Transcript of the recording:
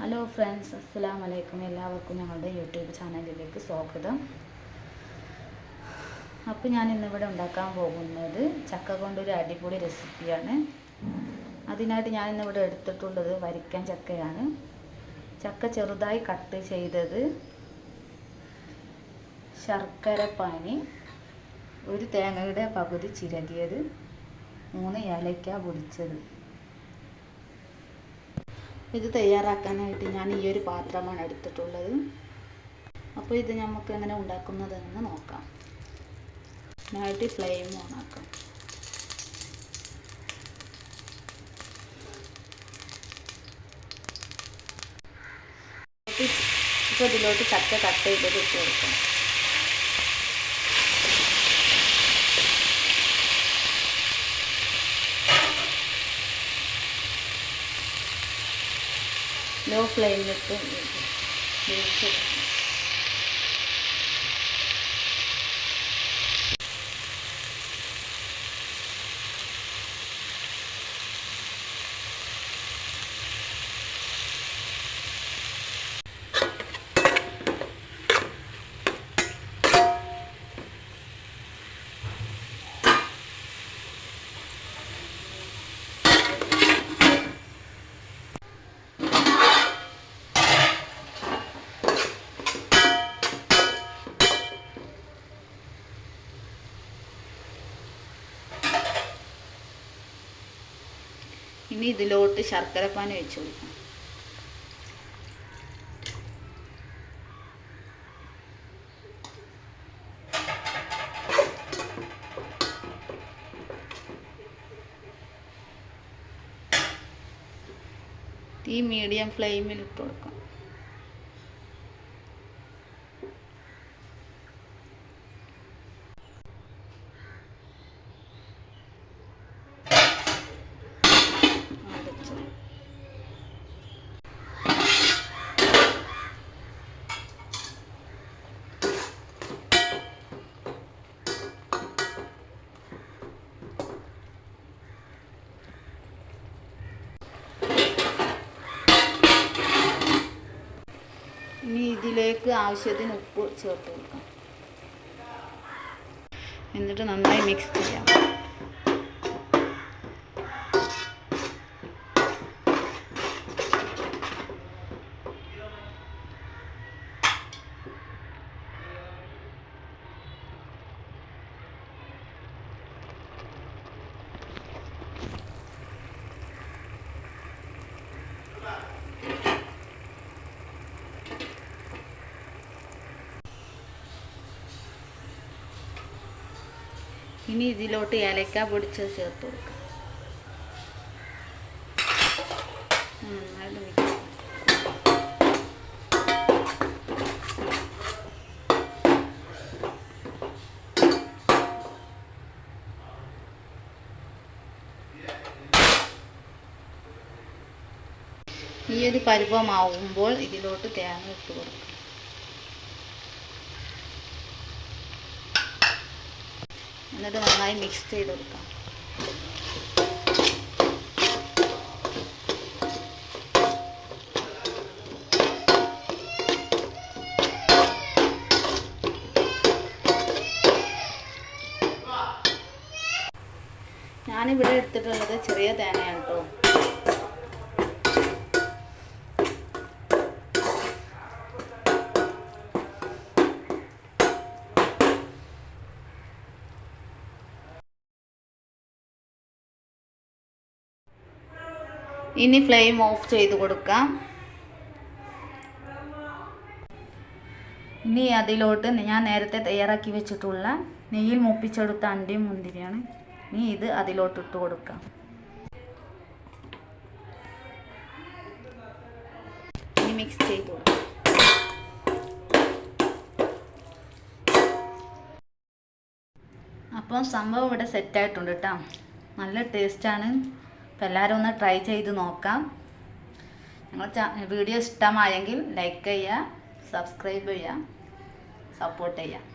Hello friends അസ്സാം വലൈക്കും എല്ലാവർക്കും ഞങ്ങളുടെ യൂട്യൂബ് ചാനലിലേക്ക് സ്വാഗതം. അപ്പോൾ ഞാൻ ഇന്നിവിടെ ഉണ്ടാക്കാൻ പോകുന്നത് ചക്ക കൊണ്ടൊരു അടിപൊളി റെസിപ്പിയാണ് അതിനായിട്ട് ഞാൻ ഇന്നിവിടെ എടുത്തിട്ടുള്ളത് വരിക്കൻ ചക്കയാണ്. ചക്ക ചെറുതായി കട്ട് ചെയ്തത് ശർക്കര പാനി ഒരു തേങ്ങയുടെ പകുതി ചിരകിയത് മൂന്ന് ഏലയ്ക്ക പൊടിച്ചത്. ഇത് തയ്യാറാക്കാനായിട്ട് ഞാൻ ഈ ഒരു പാത്രമാണ് എടുത്തിട്ടുള്ളത്. അപ്പോൾ ഇത് നമുക്ക് എങ്ങനെ ഉണ്ടാക്കുന്നതെന്ന് നോക്കാം. ഞാനായിട്ട് ഫ്ലെയിം ഓൺ ആക്കാം. ഇപ്പോൾ ഇതിലോട്ട് ചക്ക കട്ട് ചെയ്തത് ഇട്ട് കൊടുക്കാം. Não flame, no flame. ഇനി ഇതിലോട്ട് ശർക്കര പാനി വെച്ച് കൊടുക്കാം. തീ മീഡിയം ഫ്ലെയിമിൽ ഇട്ട് കൊടുക്കാം. ഇനി ഇതിലേക്ക് ആവശ്യത്തിന് ഉപ്പ് ചേർത്ത് കൊടുക്കാം. എന്നിട്ട് നന്നായി മിക്സ് ചെയ്യാം. ഇനി ഇതിലോട്ട് ഏലക്ക പൊടിച്ചത് ചേർത്ത് കൊടുക്കാം നന്നായിട്ട് മിക്സ് ചെയ്യാം. ഈ ഒരു പരുവമാവുമ്പോൾ ഇതിലോട്ട് തേങ്ങ ഇട്ട് കൊടുക്കാം എന്നിട്ട് നന്നായി മിക്സ് ചെയ്ത് കൊടുക്കാം ഞാനിവിടെ എടുത്തിട്ടുള്ളത് ചെറിയ തേനയാണ് കേട്ടോ. ഇനി ഫ്ലെയിം ഓഫ് ചെയ്ത് കൊടുക്കാം. ഇനി അതിലോട്ട് ഞാൻ നേരത്തെ തയ്യാറാക്കി വെച്ചിട്ടുള്ള നെയ്യിൽ മുപ്പിച്ചെടുത്ത അണ്ടിയും മുന്തിരിയാണ്. ഇനി ഇത് അതിലോട്ട് ഇട്ട് കൊടുക്കാം. ഇനി മിക്സ് ചെയ്ത് കൊടുക്കാം. അപ്പം സംഭവം ഇവിടെ സെറ്റായിട്ടുണ്ട് കേട്ടോ നല്ല ടേസ്റ്റാണ് അപ്പോൾ എല്ലാവരും ഒന്ന് ട്രൈ ചെയ്ത് നോക്കാം. ഞങ്ങൾ വീഡിയോ ഇഷ്ടമായെങ്കിൽ ലൈക്ക് ചെയ്യുക സബ്സ്ക്രൈബ് ചെയ്യുക സപ്പോർട്ട് ചെയ്യുക.